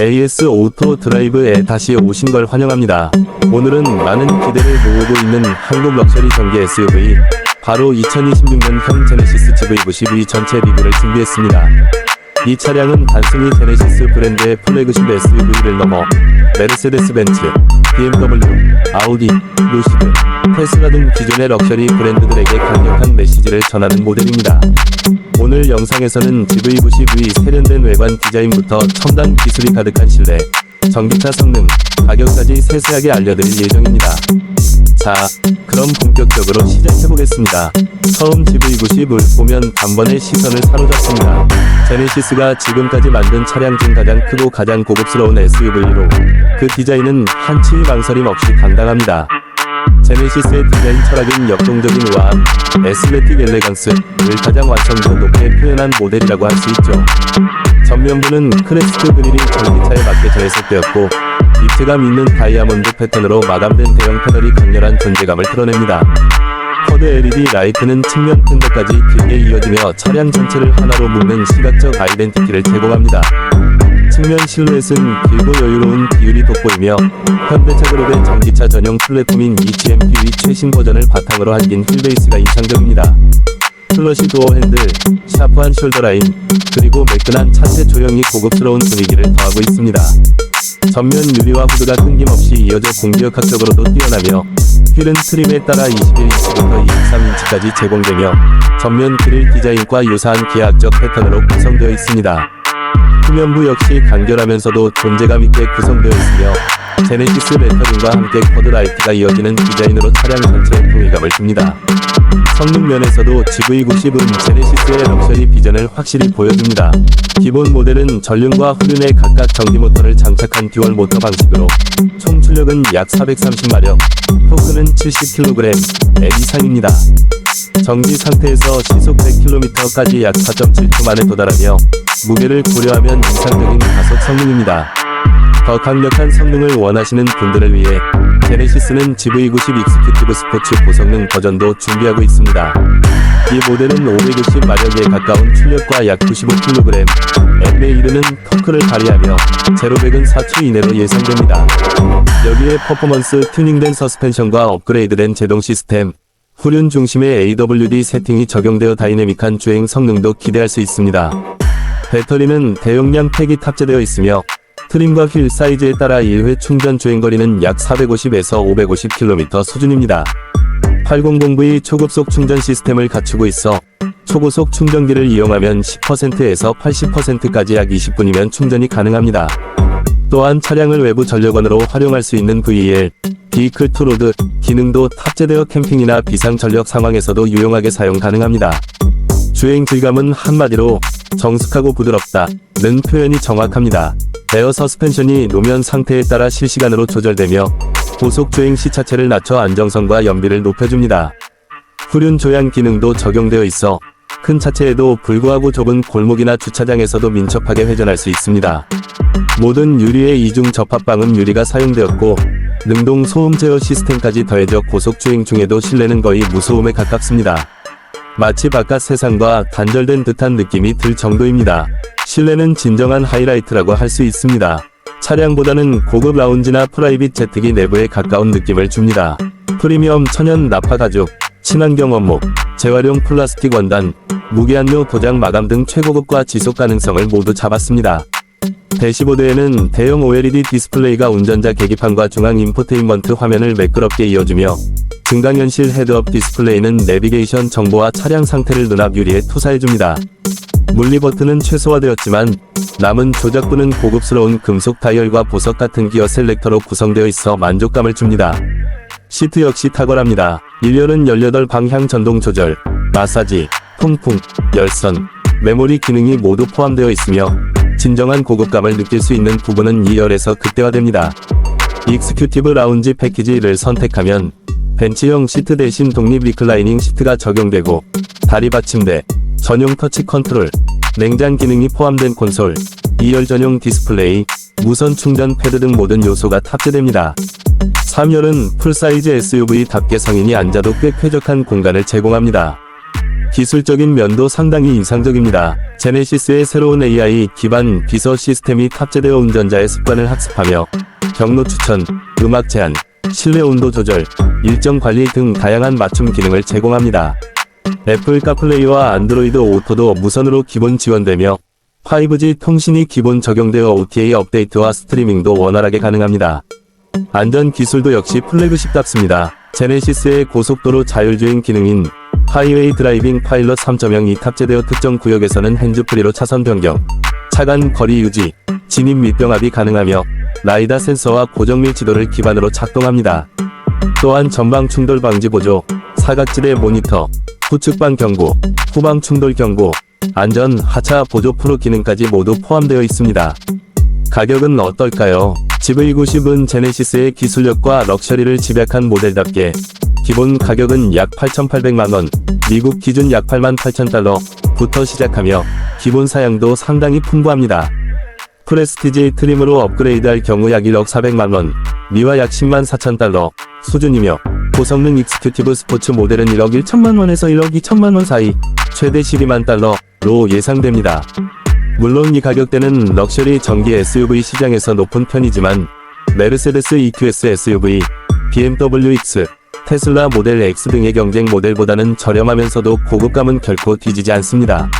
AS 오토 드라이브에 다시 오신 걸 환영합니다. 오늘은 많은 기대를 모으고 있는 한국 럭셔리 전기 SUV 바로 2026년형 제네시스 GV90 전체 리뷰를 준비했습니다. 이 차량은 단순히 제네시스 브랜드의 플래그십 SUV를 넘어 메르세데스 벤츠, BMW, 아우디, 루시드, 테슬라 등 기존의 럭셔리 브랜드들에게 강력한 메시지를 전하는 모델입니다. 오늘 영상에서는 GV90의 세련된 외관 디자인부터 첨단 기술이 가득한 실내, 전기차 성능, 가격까지 세세하게 알려드릴 예정입니다. 자, 그럼 본격적으로 시작해보겠습니다. 처음 GV90을 보면 단번에 시선을 사로잡습니다. 제네시스가 지금까지 만든 차량 중 가장 크고 가장 고급스러운 SUV로 그 디자인은 한치 망설임 없이 당당합니다. 제네시스의 디자인 철학인 역동적인 우아함, 에스레틱 엘레강스를 가장 완성도 높게 표현한 모델이라고 할 수 있죠. 전면부는 크레스트 그릴이 전기차에 맞게 재해석되었고 입체감 있는 다이아몬드 패턴으로 마감된 대형 패널이 강렬한 존재감을 드러냅니다. 쿼드 LED 라이트는 측면 팬더까지 길게 이어지며 차량 전체를 하나로 묶는 시각적 아이덴티티를 제공합니다. 측면 실루엣은 길고 여유로운 비율이 돋보이며 현대차 그룹의 전기차 전용 플랫폼인 EGMP의 최신 버전을 바탕으로 한긴 휠베이스가 인상적입니다. 플러시 도어 핸들, 샤프한 숄더 라인, 그리고 매끈한 차체 조형이 고급스러운 분위기를 더하고 있습니다. 전면 유리와 후드가 끊김없이 이어져 공기역학적으로도 뛰어나며 휠은 트림에 따라 21인치부터 23인치까지 제공되며 전면 그릴 디자인과 유사한 기하학적 패턴으로 구성되어 있습니다. 후면부 역시 간결하면서도 존재감 있게 구성되어 있으며 제네시스 레터링과 함께 쿼드라이트가 이어지는 디자인으로 차량 전체에 통일감을 줍니다. 성능 면에서도 GV90은 제네시스의 럭셔리 비전을 확실히 보여줍니다. 기본 모델은 전륜과 후륜에 각각 전기 모터를 장착한 듀얼 모터 방식으로 총 출력은 약 430마력, 토크는 70kg M 이상입니다. 정지 상태에서 시속 100km까지 약 4.7초 만에 도달하며 무게를 고려하면 이상적인 가속 성능입니다. 더 강력한 성능을 원하시는 분들을 위해 제네시스는 GV90 익스큐티브 스포츠 고성능 버전도 준비하고 있습니다. 이 모델은 560마력에 가까운 출력과 약 95kg, M에 이르는 터크를 발휘하며 제로백은 4초 이내로 예상됩니다. 여기에 퍼포먼스 튜닝된 서스펜션과 업그레이드된 제동 시스템, 후륜 중심의 AWD 세팅이 적용되어 다이내믹한 주행 성능도 기대할 수 있습니다. 배터리는 대용량 팩이 탑재되어 있으며 트림과 휠 사이즈에 따라 1회 충전 주행거리는 약 450에서 550km 수준입니다. 800V 초급속 충전 시스템을 갖추고 있어 초고속 충전기를 이용하면 10%에서 80%까지 약 20분이면 충전이 가능합니다. 또한 차량을 외부 전력원으로 활용할 수 있는 VL, 비클 투로드 기능도 탑재되어 캠핑이나 비상 전력 상황에서도 유용하게 사용 가능합니다. 주행 질감은 한마디로 정숙하고 부드럽다는 표현이 정확합니다. 에어 서스펜션이 노면 상태에 따라 실시간으로 조절되며 고속 주행 시 차체를 낮춰 안정성과 연비를 높여줍니다. 후륜 조향 기능도 적용되어 있어 큰 차체에도 불구하고 좁은 골목이나 주차장에서도 민첩하게 회전할 수 있습니다. 모든 유리의 이중 접합 방음 유리가 사용되었고 능동 소음 제어 시스템까지 더해져 고속 주행 중에도 실내는 거의 무소음에 가깝습니다. 마치 바깥 세상과 단절된 듯한 느낌이 들 정도입니다. 실내는 진정한 하이라이트라고 할 수 있습니다. 차량보다는 고급 라운지나 프라이빗 제트기 내부에 가까운 느낌을 줍니다. 프리미엄 천연 나파 가죽, 친환경 원목, 재활용 플라스틱 원단, 무기한료 도장 마감 등 최고급과 지속 가능성을 모두 잡았습니다. 대시보드에는 대형 OLED 디스플레이가 운전자 계기판과 중앙 인포테인먼트 화면을 매끄럽게 이어주며 증강현실 헤드업 디스플레이는 내비게이션 정보와 차량 상태를 눈앞 유리에 투사해줍니다. 물리 버튼은 최소화되었지만 남은 조작부는 고급스러운 금속 다이얼과 보석 같은 기어 셀렉터로 구성되어 있어 만족감을 줍니다. 시트 역시 탁월합니다. 1열은 18 방향 전동 조절, 마사지, 통풍, 열선, 메모리 기능이 모두 포함되어 있으며 진정한 고급감을 느낄 수 있는 부분은 2열에서 극대화됩니다. 익스큐티브 라운지 패키지를 선택하면 벤치형 시트 대신 독립 리클라이닝 시트가 적용되고 다리 받침대, 전용 터치 컨트롤, 냉장 기능이 포함된 콘솔, 2열 전용 디스플레이, 무선 충전 패드 등 모든 요소가 탑재됩니다. 3열은 풀사이즈 SUV답게 성인이 앉아도 꽤 쾌적한 공간을 제공합니다. 기술적인 면도 상당히 인상적입니다. 제네시스의 새로운 AI 기반 비서 시스템이 탑재되어 운전자의 습관을 학습하며 경로 추천, 음악 제한, 실내 온도 조절, 일정 관리 등 다양한 맞춤 기능을 제공합니다. 애플 카플레이와 안드로이드 오토도 무선으로 기본 지원되며 5G 통신이 기본 적용되어 OTA 업데이트와 스트리밍도 원활하게 가능합니다. 안전 기술도 역시 플래그십답습니다. 제네시스의 고속도로 자율주행 기능인 하이웨이 드라이빙 파일럿 3.0이 탑재되어 특정 구역에서는 핸즈프리로 차선 변경, 차간 거리 유지, 진입 및 병합이 가능하며 라이다 센서와 고정밀 지도를 기반으로 작동합니다. 또한 전방 충돌 방지 보조, 사각지대 모니터, 후측방 경고, 후방 충돌 경고, 안전 하차 보조 프로 기능까지 모두 포함되어 있습니다. 가격은 어떨까요? GV90은 제네시스의 기술력과 럭셔리를 집약한 모델답게 기본 가격은 약 8,800만원, 미국 기준 약 88,000달러부터 시작하며 기본 사양도 상당히 풍부합니다. 프레스티지 트림으로 업그레이드할 경우 약 1억 400만원, 미와 약 10만 4천 달러 수준이며 고성능 익스큐티브 스포츠 모델은 1억 1천만원에서 1억 2천만원 사이 최대 12만 달러로 예상됩니다. 물론 이 가격대는 럭셔리 전기 SUV 시장에서 높은 편이지만 메르세데스 EQS SUV, BMW X, 테슬라 모델 X 등의 경쟁 모델보다는 저렴하면서도 고급감은 결코 뒤지지 않습니다.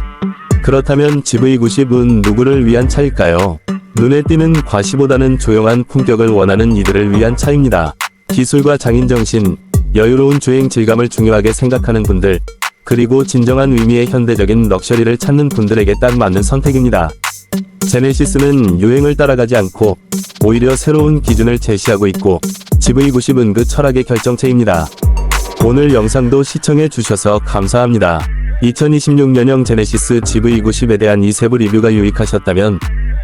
그렇다면 GV90은 누구를 위한 차일까요? 눈에 띄는 과시보다는 조용한 품격을 원하는 이들을 위한 차입니다. 기술과 장인정신, 여유로운 주행 질감을 중요하게 생각하는 분들, 그리고 진정한 의미의 현대적인 럭셔리를 찾는 분들에게 딱 맞는 선택입니다. 제네시스는 유행을 따라가지 않고 오히려 새로운 기준을 제시하고 있고 GV90은 그 철학의 결정체입니다. 오늘 영상도 시청해 주셔서 감사합니다. 2026년형 제네시스 GV90에 대한 이 세부 리뷰가 유익하셨다면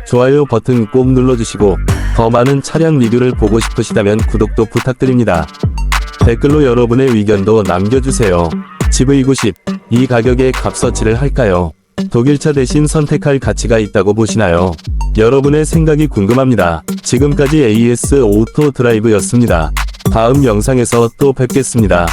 좋아요 버튼 꼭 눌러주시고 더 많은 차량 리뷰를 보고 싶으시다면 구독도 부탁드립니다. 댓글로 여러분의 의견도 남겨주세요. GV90, 이 가격에 값어치를 할까요? 독일차 대신 선택할 가치가 있다고 보시나요? 여러분의 생각이 궁금합니다. 지금까지 AS 오토 드라이브였습니다. 다음 영상에서 또 뵙겠습니다.